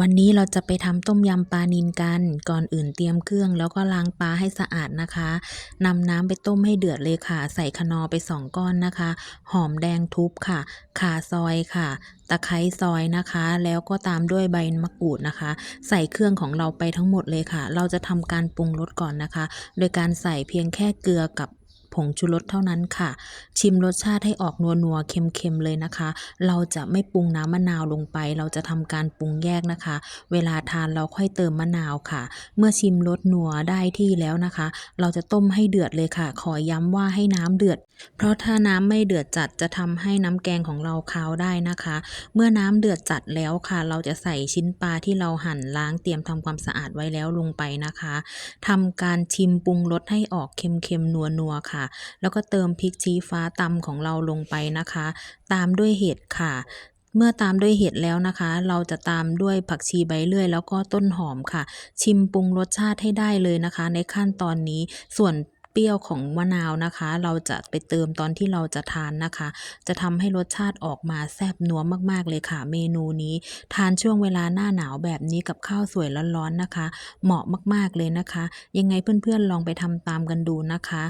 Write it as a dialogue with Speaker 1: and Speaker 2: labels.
Speaker 1: วันนี้เราจะไปทำต้มยำปลานิลกัน ก่อนอื่นเตรียมเครื่อง แล้วก็ล้างปลาให้สะอาดนะคะนำน้ำไปต้มให้เดือดเลยค่ะ ใส่คนอร์ไป2ก้อนนะคะ หอมแดงทุบค่ะ ข่าซอยค่ะ ตะไคร้ซอยนะคะ แล้วก็ตามด้วยใบมะกรูดนะคะ ใส่เครื่องของเราไปทั้งหมดเลยค่ะ เราจะทำการปรุงรสก่อนนะคะ โดยการใส่เพียงแค่เกลือกับ ผงชูรสเท่านั้นค่ะ ชิมรสชาติให้ออกนัวๆเค็มๆเลยนะคะ เราจะไม่ปรุงน้ำมะนาวลงไป เราจะทำการปรุงแยกนะคะ เวลาทานเราค่อยเติมมะนาวค่ะ เมื่อชิมรสนัวได้ที่แล้วนะคะ เราจะต้มให้เดือดเลยค่ะ ขอย้ำว่าให้น้ำเดือด เพราะถ้าน้ำไม่เดือดจัดจะทำให้น้ำแกงของเราคาวได้นะคะ เมื่อน้ำเดือดจัดแล้วค่ะ เราจะใส่ชิ้นปลาที่เราหั่นล้างเตรียมทำความสะอาดไว้แล้วลงไปนะคะทำการชิมปรุงรสให้ออกเค็มๆนัวๆค่ะ แล้วก็เติมพริกชี้ฟ้าตำของเราลงไปนะคะ ตามด้วยเห็ดค่ะเมื่อตามด้วยเห็ดแล้วนะคะ เราจะตามด้วยผักชีใบเลื่อย แล้วก็ต้นหอมค่ะ ชิมปรุงรสชาติให้ได้เลยนะคะ ในขั้นตอนนี้ส่วนเปรี้ยวของมะนาวนะคะ เราจะไปเติมตอนที่เราจะทานนะคะ จะทำให้รสชาติออกมาแซ่บนัวมากๆเลยค่ะ เมนูนี้ ทานช่วงเวลาหน้าหนาวแบบนี้กับข้าวสวยร้อนๆนะคะ เหมาะมากๆเลยนะคะ ยังไงเพื่อนๆลองไปทำตามกันดูนะคะ